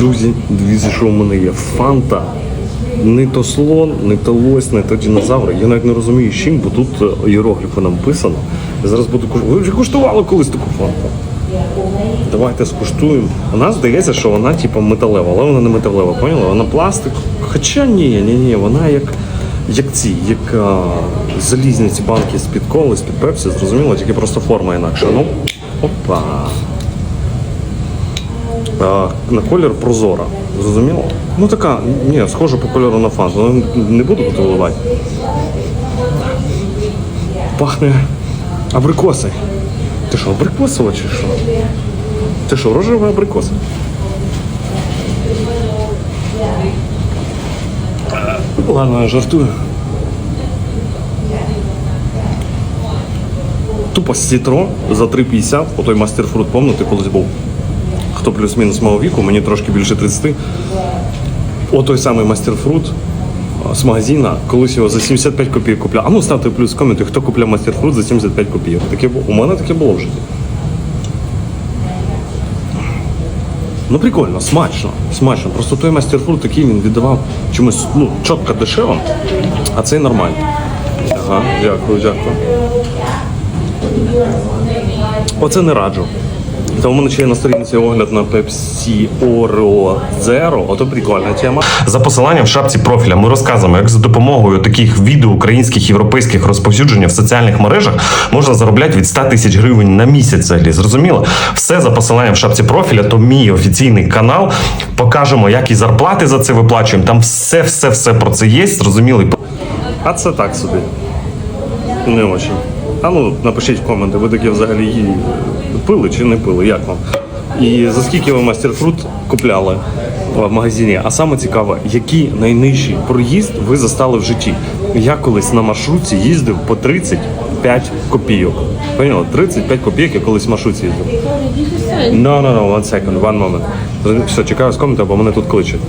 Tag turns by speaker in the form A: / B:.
A: Друзі, дивіться, що у мене є. Фанта. Не то слон, не то лось, не то динозавр. Я навіть не розумію, з чим, бо тут е, іерогліфи написано. Я зараз буду куштувати. Ви вже куштували колись таку фанту? Давайте скуштуємо. Вона здається, що вона типу металева, але вона не металева, поняла? Вона пластик. Хоча ні, ні, ні, вона як, як ці, як а, залізні ці банки з-під коли, з-під пепсі, зрозуміло, тільки просто форма інакша. Ну, опа. На колір прозора. Зрозуміло? Ну така, ні, схожа по кольору на фанту. Ну, Не буду тут виливати. Пахне абрикоси. Ти що, абрикосова чи що? Ти що, рожевий абрикос? Ладно, я жартую. Тупо сітро за 3,50, отой мастерфрут, помните, колись був. Хто плюс-мінус мого віку, мені трошки більше 30. Отой самий мастерфрут з магазина, колись його за 75 копійок купляв. А ну ставте плюс в коменти, хто купляв мастерфрут за 75 копійок. Таке, у мене таке було в житті. Ну прикольно, смачно, смачно. Просто той мастерфрут такий він віддавав чимось ну, чітко дешево, а цей нормально. Ага, дякую, дякую. Оце не раджу. Та у мене ще є на сторінці огляд на Pepsi Oro Zero. Ото прикольна тема.
B: За посиланням в шапці профіля ми розказуємо, як за допомогою таких відео українських європейських розповсюдження в соціальних мережах можна заробляти від 100 тисяч гривень на місяць. Взагалі зрозуміло. Все за посиланням в шапці профіля. То мій офіційний канал. Покажемо, як і зарплати за це виплачуємо. Там все, все, все про це є. Зрозуміло.
A: А це так собі. Не очень. А ну напишіть в коменти, ви такі взагалі її пили чи не пили, як вам? І за скільки ви мастерфрут купляли в магазині? А саме цікаве, який найнижчий проїзд ви застали в житті? Я колись на маршрутці їздив по 35 копійок. Поняли? 35 копійок я колись в маршрутці їздив. No, no, no, one second, one moment. Все, чекаю з коменту, бо мене тут кличуть.